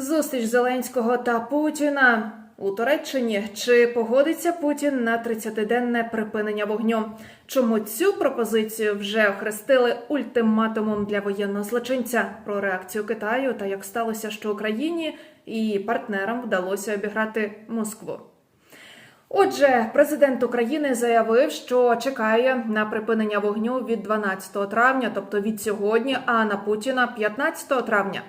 Зустріч Зеленського та Путіна у Туреччині. Чи погодиться Путін на 30-денне припинення вогню? Чому цю пропозицію вже охрестили ультиматумом для воєнного злочинця? Про реакцію Китаю та як сталося, що Україні і партнерам вдалося обіграти Москву. Отже, президент України заявив, що чекає на припинення вогню від 12 травня, тобто від сьогодні, а на Путіна 15 травня.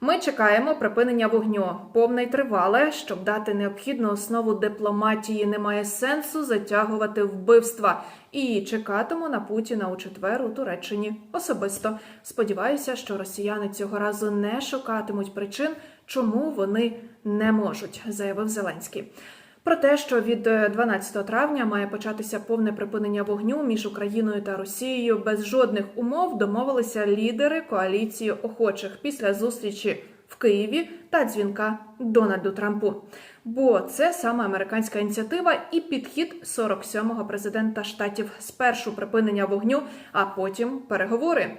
Ми чекаємо припинення вогню повне й тривале, щоб дати необхідну основу дипломатії. Немає сенсу затягувати вбивства. І чекатиму на Путіна у четвер у Туреччині особисто. Сподіваюся, що росіяни цього разу не шукатимуть причин, чому вони не можуть, заявив Зеленський. Про те, що від е, 12 травня має початися повне припинення вогню між Україною та Росією без жодних умов домовилися лідери коаліції охочих після зустрічі в Києві та дзвінка Дональду Трампу. Бо це саме американська ініціатива і підхід 47-го президента штатів спершу припинення вогню, а потім переговори.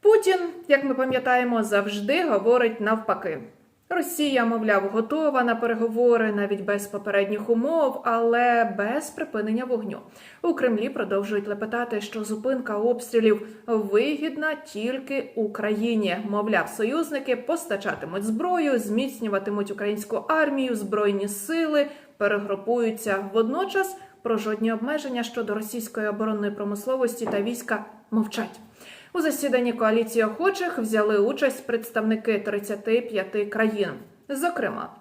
Путін, як ми пам'ятаємо, завжди говорить навпаки. Росія, мовляв, готова на переговори навіть без попередніх умов, але без припинення вогню. У Кремлі продовжують лепетати, що зупинка обстрілів вигідна тільки Україні. Мовляв, союзники постачатимуть зброю, зміцнюватимуть українську армію, збройні сили, перегрупуються водночас. Про жодні обмеження щодо російської оборонної промисловості та війська мовчать. У засіданні коаліції охочих взяли участь представники 35 країн, зокрема,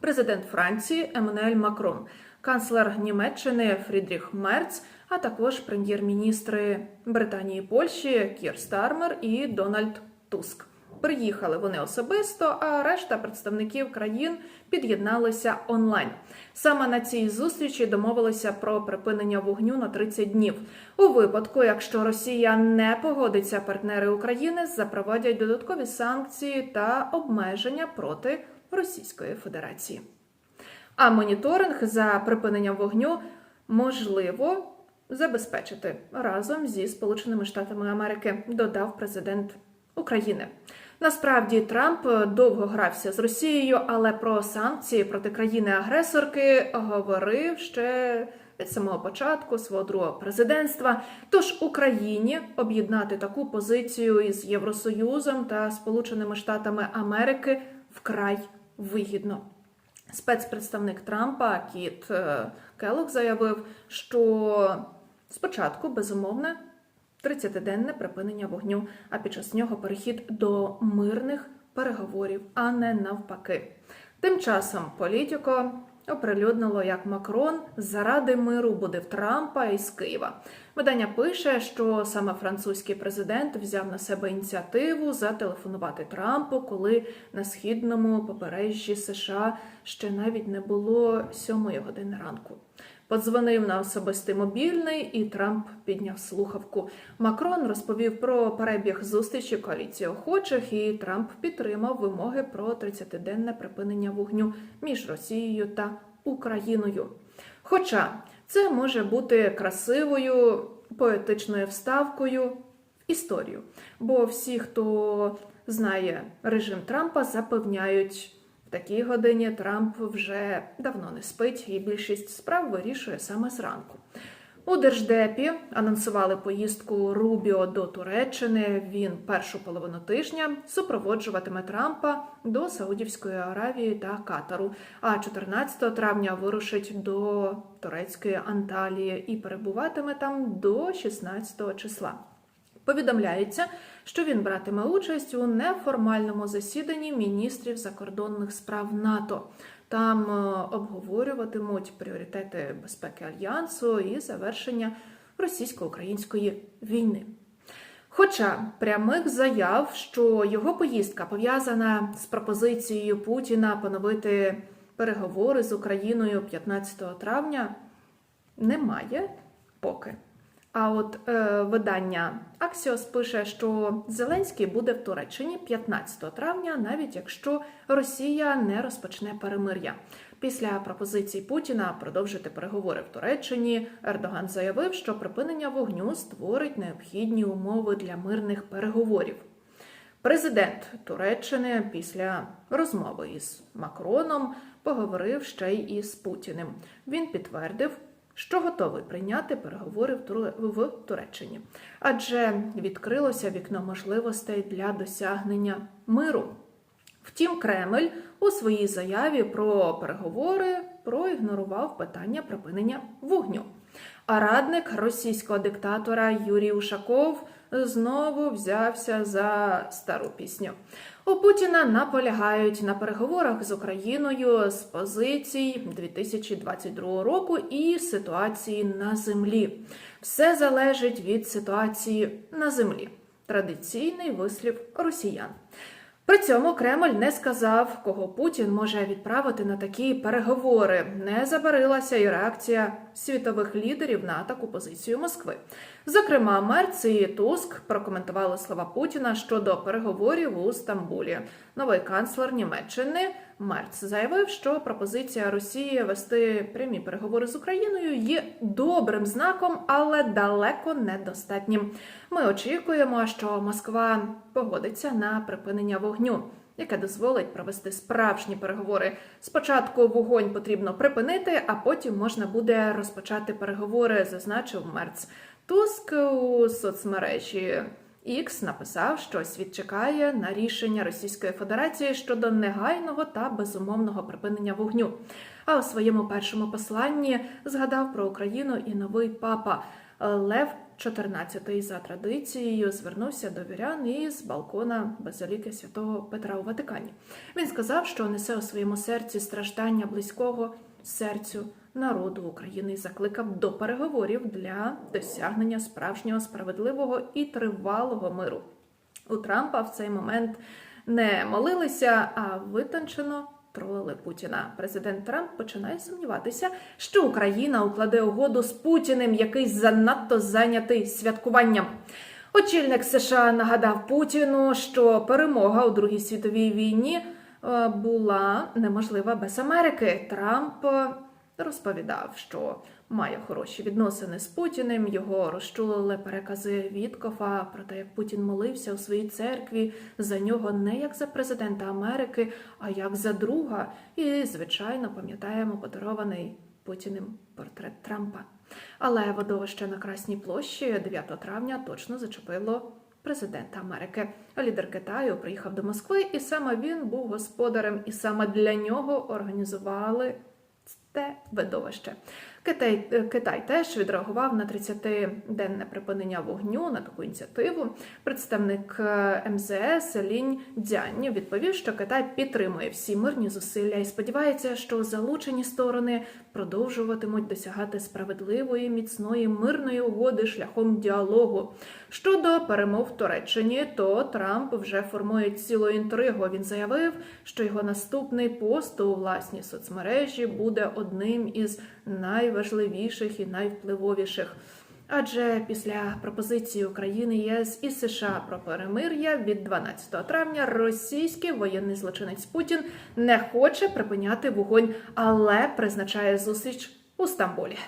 президент Франції Еммануель Макрон, канцлер Німеччини Фрідріх Мерц, а також прем'єр-міністри Британії, і Польщі Кір Стармер і Дональд Туск. Приїхали вони особисто, а решта представників країн під'єдналися онлайн. Саме на цій зустрічі домовилися про припинення вогню на 30 днів. У випадку, якщо Росія не погодиться, партнери України запровадять додаткові санкції та обмеження проти Російської Федерації. А моніторинг за припиненням вогню можливо забезпечити разом зі Сполученими Штатами Америки, додав президент України. Насправді Трамп довго грався з Росією, але про санкції проти країни-агресорки говорив ще від самого початку свого другого президентства. Тож Україні об'єднати таку позицію із Євросоюзом та Сполученими Штатами Америки вкрай вигідно. Спецпредставник Трампа Кіт е, Келлог заявив, що спочатку безумовне 30-денне припинення вогню, а під час нього перехід до мирних переговорів, а не навпаки. Тим часом політико оприлюднило, як Макрон заради миру буде в Трампа із Києва. Видання пише, що саме французький президент взяв на себе ініціативу зателефонувати Трампу, коли на східному побережжі США ще навіть не було сьомої години ранку. Подзвонив на особистий мобільний, і Трамп підняв слухавку. Макрон розповів про перебіг зустрічі коаліції охочих, і Трамп підтримав вимоги про 30-денне припинення вогню між Росією та Україною. Хоча це може бути красивою поетичною вставкою в історію, бо всі, хто знає режим Трампа, запевняють. В такій годині Трамп вже давно не спить, і більшість справ вирішує саме зранку. У Держдепі анонсували поїздку Рубіо до Туреччини. Він першу половину тижня супроводжуватиме Трампа до Саудівської Аравії та Катару. А 14 травня вирушить до турецької Анталії і перебуватиме там до 16 числа. Повідомляється, що він братиме участь у неформальному засіданні міністрів закордонних справ НАТО. Там е, обговорюватимуть пріоритети безпеки альянсу і завершення російсько-української війни. Хоча прямих заяв, що його поїздка пов'язана з пропозицією Путіна поновити переговори з Україною 15 травня, немає поки. А от е, видання Axios пише, що Зеленський буде в Туреччині 15 травня, навіть якщо Росія не розпочне перемир'я. Після пропозицій Путіна продовжити переговори в Туреччині Ердоган заявив, що припинення вогню створить необхідні умови для мирних переговорів. Президент Туреччини після розмови із Макроном поговорив ще й із Путіним. Він підтвердив, що готовий прийняти переговори в Туреччині, адже відкрилося вікно можливостей для досягнення миру. Втім, Кремль у своїй заяві про переговори проігнорував питання припинення вогню. А радник російського диктатора Юрій Ушаков знову взявся за стару пісню. У Путіна наполягають на переговорах з Україною з позицій 2022 року і ситуації на землі. Все залежить від ситуації на землі. Традиційний вислів росіян. При цьому Кремль не сказав, кого Путін може відправити на такі переговори. Не забарилася і реакція світових лідерів на таку позицію Москви. Зокрема, Мерц і Туск прокоментували слова Путіна щодо переговорів у Стамбулі. Новий канцлер Німеччини Мерц заявив, що пропозиція Росії вести прямі переговори з Україною є добрим знаком, але далеко недостатнім. Ми очікуємо, що Москва погодиться на припинення вогню. Яке дозволить провести справжні переговори. Спочатку вогонь потрібно припинити, а потім можна буде розпочати переговори, зазначив Мерц. Туск у соцмережі X написав, що світ чекає на рішення Російської Федерації щодо негайного та безумовного припинення вогню. А у своєму першому посланні згадав про Україну і новий папа Лев XIV за традицією звернувся до вірян із балкона базиліки святого Петра у Ватикані. Він сказав, що несе у своєму серці страждання близького серцю народу України і закликав до переговорів для досягнення справжнього справедливого і тривалого миру. У Трампа в цей момент не молилися, а витончено тролили Путіна. Президент Трамп починає сумніватися, що Україна укладе угоду з Путіним, який занадто зайнятий святкуванням. Очільник США нагадав Путіну, що перемога у Другій світовій війні е, була неможлива без Америки. Трамп розповідав, що має хороші відносини з Путіним. Його розчулили перекази Віткофа про те, як Путін молився у своїй церкві за нього не як за президента Америки, а як за друга. І, звичайно, пам'ятаємо подарований Путіним портрет Трампа. Але водовище на Красній площі 9 травня точно зачепило президента Америки. Лідер Китаю приїхав до Москви, і саме він був господарем, і саме для нього організували те видовище. Китай, е, Китай теж відреагував на 30-денне припинення вогню на таку ініціативу. Представник е, МЗС Лінь Дзянь відповів, що Китай підтримує всі мирні зусилля і сподівається, що залучені сторони продовжуватимуть досягати справедливої, міцної мирної угоди шляхом діалогу. Щодо перемов в Туреччині, то Трамп вже формує цілу інтригу. Він заявив, що його наступний пост у власній соцмережі буде одним із найважливіших і найвпливовіших. Адже після пропозиції України, ЄС і США про перемир'я від 12 травня російський воєнний злочинець Путін не хоче припиняти вогонь, але призначає зустріч у Стамбулі.